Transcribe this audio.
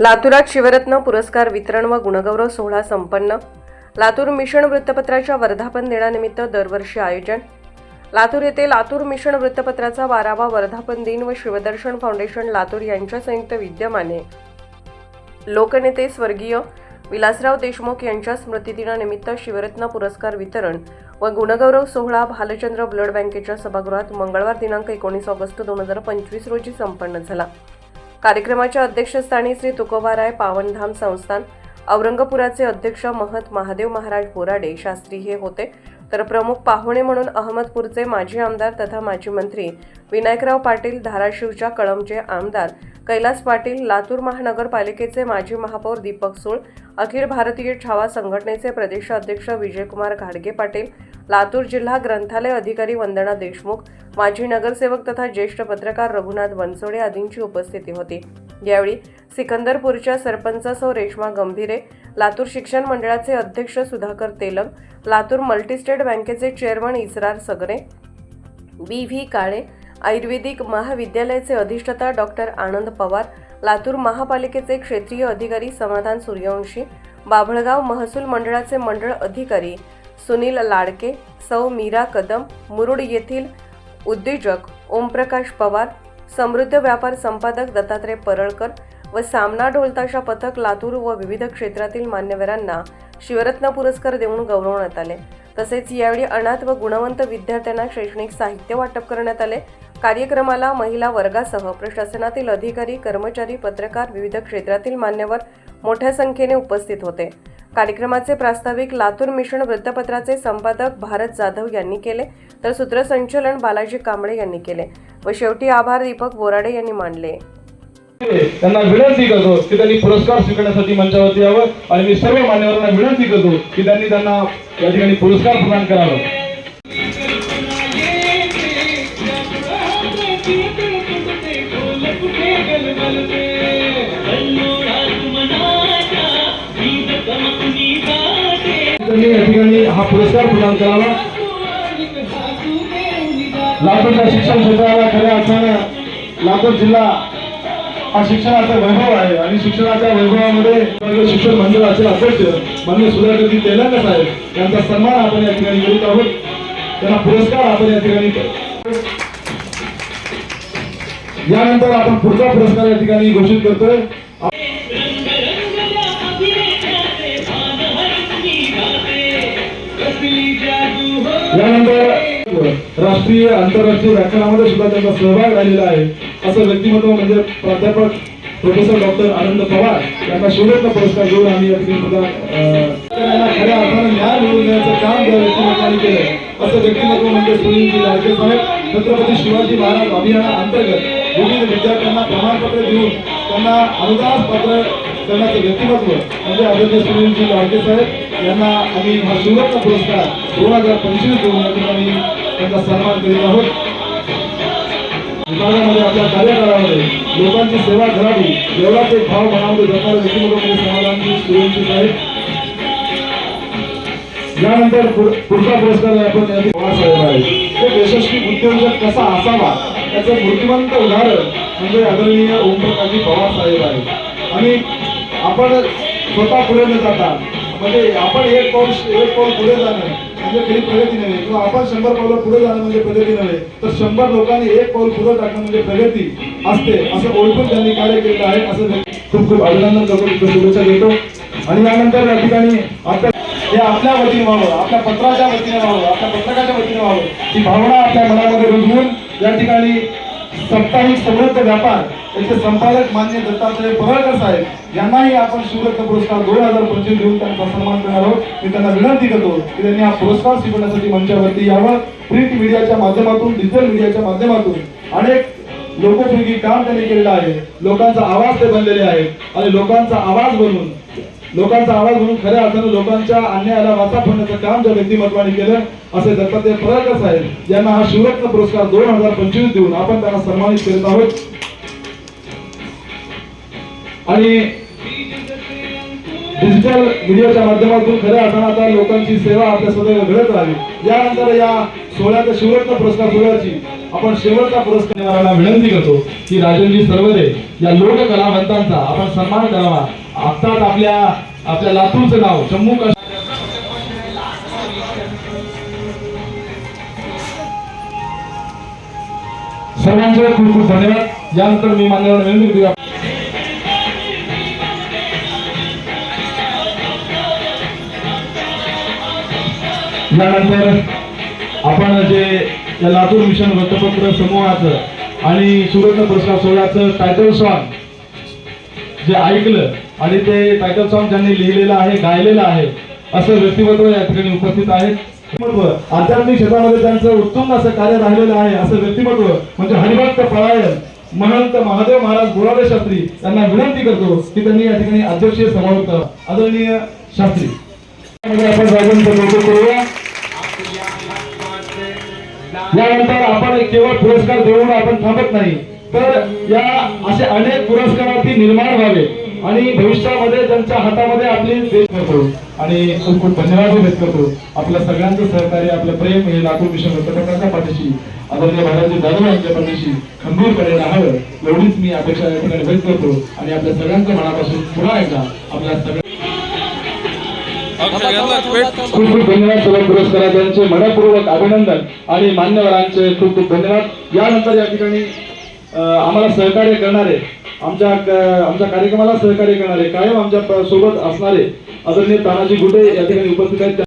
लातूरात शिवरत्न पुरस्कार वितरण व गुणगौरव सोहळा संपन्न. लातूर मिशन वृत्तपत्राच्या वर्धापन दिनानिमित्त दरवर्षी आयोजन. लातूर येथे लातूर मिशन वृत्तपत्राचा बारावा वर्धापन दिन व शिवदर्शन फाउंडेशन लातूर यांच्या संयुक्त विद्यमाने. लोकनेते स्वर्गीय विलासराव देशमुख यांच्या स्मृतिदिनानिमित्त शिवरत्न पुरस्कार वितरण व गुणगौरव सोहळा भालचंद्र ब्लड बँकेच्या सभागृहात मंगळवार दिनांक एकोणीस ऑगस्ट दोन हजार पंचवीस रोजी संपन्न झाला. कार्यक्रमाच्या अध्यक्षस्थानी श्री तुकोबाराय पावनधाम संस्थान औरंगपुराचे अध्यक्ष महत महादेव महाराज बोराडे शास्त्री हे होते. तर प्रमुख पाहुणे म्हणून अहमदपूरचे माजी आमदार तथा माजी मंत्री विनायकराव पाटील धाराशिवच्या कळमचे आमदार कैलास पाटील लातूर महानगरपालिकेचे माजी महापौर दीपक सूळ अखिल भारतीय छावा संघटनेचे प्रदेश अध्यक्ष विजयकुमार घाडगे पाटील लातूर जिल्हा ग्रंथालय अधिकारी वंदना देशमुख माजी नगरसेवक तथा ज्येष्ठ पत्रकार रघुनाथ बनसोडे आदींची उपस्थिती होती. यावेळी सिकंदरपूरच्या सरपंच सौ रेश्मा गंभीरे लातूर शिक्षण मंडळाचे अध्यक्ष सुधाकर तेलंग लातूर मल्टीस्टेट बँकेचे chairman Israr Sagare B V काळे आयुर्वेदिक महाविद्यालयाचे अधिष्ठाता डॉक्टर आनंद पवार लातूर महापालिकेचे क्षेत्रीय अधिकारी समाधान सूर्यवंशी बाभळगाव महसूल मंडळाचे मंडळ अधिकारी सुनील लाडके सौ मीरा कदम मुरुड येथील उद्योजक ओमप्रकाश पवार समृद्ध व्यापार संपादक दत्तात्रय परळकर व सामना ढोलताशा पथक लातूर व विविध क्षेत्रातील मान्यवरांना शिवरत्न पुरस्कार देऊन गौरवण्यात आले. तसेच यावेळी अनाथ व गुणवंत विद्यार्थ्यांना शैक्षणिक साहित्य वाटप करण्यात आले. कार्यक्रमाला महिला वर्गासह प्रशासनातील अधिकारी कर्मचारी पत्रकार विविध क्षेत्रातील मान्यवर मोठ्या संख्येने उपस्थित होते. कार्यक्रमाचे प्रास्ताविक लातूर मिशन वृत्तपत्राचे संपादक भारत जाधव यांनी केले तर सूत्रसंचलन बालाजी कांबळे यांनी केले व शेवटी आभार दीपक बोराडे यांनी मानले. त्यांना विनंती करतो की त्यांनी पुरस्कार स्वीकारण्यासाठी मंचावरती यावं आणि मी सर्व मान्यवरांना विनंती करतो की त्यांनी त्यांना या ठिकाणी पुरस्कार प्रदान करावा. त्यांनी या ठिकाणी हा पुरस्कार प्रदान करावा. लातूरच्या शिक्षण क्षेत्राला खऱ्या अर्थानं लातूर जिल्हा हा शिक्षणाचा वैभव आहे आणि शिक्षणाच्या वैभवामध्ये शिक्षण मंडळाचे अध्यक्ष मान्य सुधाकरजी तेलंग साहेब यांचा सन्मान आपण या ठिकाणी करीत आहोत. त्यांना पुरस्कार आपण या ठिकाणी यानंतर आपण पुढचा पुरस्कार या ठिकाणी घोषित करतोय. त्यानंतर राष्ट्रीय आंतरराष्ट्रीय व्याख्यानामध्ये सुद्धा त्यांचा सहभाग राहिलेला आहे. असं व्यक्तिमत्व म्हणजे प्राध्यापक प्रोफेसर डॉक्टर आनंद पवार यांना शिवरत्न पुरस्कार देऊन आम्ही या ठिकाणी सुद्धा खऱ्या अर्थानं न्याय मिळवून देण्याचं काम त्या व्यक्तिमत्वाने केलं. असं व्यक्तिमत्व म्हणजे सुनीलजी लाडके साहेब छत्रपती शिवाजी महाराज अभियानाअंतर्गत विविध विद्यार्थ्यांना प्रमाणपत्र देऊन त्यांना अनुदान पात्र करण्याचं व्यक्तिमत्व म्हणजे आदरणीय सुनीलजी लाडके साहेब यांना आम्ही हा शिवरत्न पुरस्कार दोन हजार पंचवीस दोन या ठिकाणी त्यांचा सन्मान करीत आहोत. विभागामध्ये आपल्या कार्यकाळामध्ये लोकांची सेवा करावी एवढाच एक भाव मनामध्ये जपणारे व्यक्तिमत्व म्हणजे समाधानजी सुनीलजी साहेब. यानंतर पुढचा पुरस्कार आपण या साहेब आहेत. एक यशस्वी उद्योजक कसा असावा याचं मूर्तिमंत उदाहरण म्हणजे आदरणीय ओमप्रकाशजी पवार साहेब आहेत. आणि आपण स्वतः पुढे न जाता म्हणजे आपण एक पाऊल एक पाऊल पुढे जाणं म्हणजे काही प्रगती नव्हे. किंवा आपण शंभर पावलं पुढे जाणं म्हणजे प्रगती नव्हे. तर शंभर लोकांनी एक पाऊल पुढे टाकणं म्हणजे प्रगती असते असं ओळखून त्यांनी कार्य केलेलं आहे असं खूप खूप अभिनंदन करतो शुभेच्छा देतो. आणि यानंतर या ठिकाणी आपल्या हे आपल्या वतीने व्हावं आपल्या पत्राच्या वतीने व्हावं आपल्या पत्रकाच्या वतीने व्हावं. ही भावना आपल्या मनामध्ये रुजवून या ठिकाणी सप्ताहिक समृद्ध व्यापार. याचे संपादक मान्य दत्तात्रय पवारकर साहेब यांनाही आपण शिवरत्न पुरस्कार दोन हजार पंचवीस देऊन त्यांचा सन्मान करणार आहोत. मी त्यांना विनंती करतो की त्यांनी हा पुरस्कार स्वीकारण्यासाठी मंचावरती यावं. प्रिंट मीडियाच्या माध्यमातून डिजिटल मीडियाच्या माध्यमातून अनेक लोकोपयोगी काम त्यांनी केलेलं आहे. लोकांचा आवाज ते बनलेले आहेत आणि लोकांचा आवाज बनवून लोकांचा आवाज म्हणून खऱ्या अर्थानं लोकांच्या अन्यायाला वाचा फोडण्याचं काम ज्या व्यक्तिमत्वाने केलं असे दत्तात्रय प्रळकर साहेब यांना हा शिवरत्न पुरस्कार दोन हजार पंचवीस देऊन आपण त्यांना सन्मानित करीत आहोत. आणि डिजिटल मीडियाच्या माध्यमातून खऱ्या अर्थानं आता लोकांची सेवा आपल्या सदैव घडत राहावी यानंतर या सोहळ्याचा शिवरत्न पुरस्कार सोहळ्याची आपण शेवटचा पुरस्कार देणाऱ्यांना विनंती करतो की राजनजी सर्वदे या लोककलावंतांचा आपण सन्मान करावा. आत्ताच आपल्या आपल्या लातूरचं नाव जम्मू काश्मीर. सर्वांचे खूप खूप धन्यवाद. यानंतर मी मान्यवर विनंती करतो यानंतर आपण जे या लातूर मिशन वृत्तपत्र समूहाचं आणि सुरत्न पुरस्कार सोहळ्याचं टायटल सॉन्ग जे ऐकलं आणि ते टायटल सॉन्ग ज्यांनी लिहिलेलं आहे गायलेलं आहे असं व्यक्तिमत्व या ठिकाणी उपस्थित आहेत आध्यात्मिक क्षेत्रामध्ये त्यांचं उत्तुंग असं कार्य राहिलेलं आहे असं व्यक्तिमत्व म्हणजे हरिभक्त परायण महंत महादेव महाराज गोराडे शास्त्री यांना विनंती करतो की त्यांनी या ठिकाणी अध्यक्षीय समारोप आदरणीय शास्त्री. त्यामध्ये आपण राजांचं करूया. यानंतर आपण केवळ पुरस्कार देऊन आपण थांबत नाही. तर या असे अनेक पुरस्कारार्थी निर्माण व्हावे. आणि भविष्यामध्ये त्यांच्या हातामध्ये आपली देश करतो. आणि खूप खूप धन्यवाद व्यक्त करतो. आपल्या सगळ्यांचं सहकार्य आपलं प्रेम हे लातूर मिशन वृत्तपत्राच्या पाठीशी आदरणीय महाराज जाधव यांच्या पाठीशी खंबीरपणे राहावं. एवढीच मी अपेक्षा या ठिकाणी व्यक्त करतो. आणि आपल्या सगळ्यांच्या मनापासून पुन्हा एकदा आपल्या सगळ्या खूप खूप धन्यवाद सर्व पुरस्कारांचे मनपूर्वक अभिनंदन आणि मान्यवरांचे खूप खूप धन्यवाद. यानंतर या ठिकाणी आम्हाला सहकार्य करणारे आमच्या क- आमच्या कार्यक्रमाला सहकार्य करणारे कायम आमच्यासोबत असणारे आदरणीय तानाजी गुटे या ठिकाणी उपस्थित आहेत.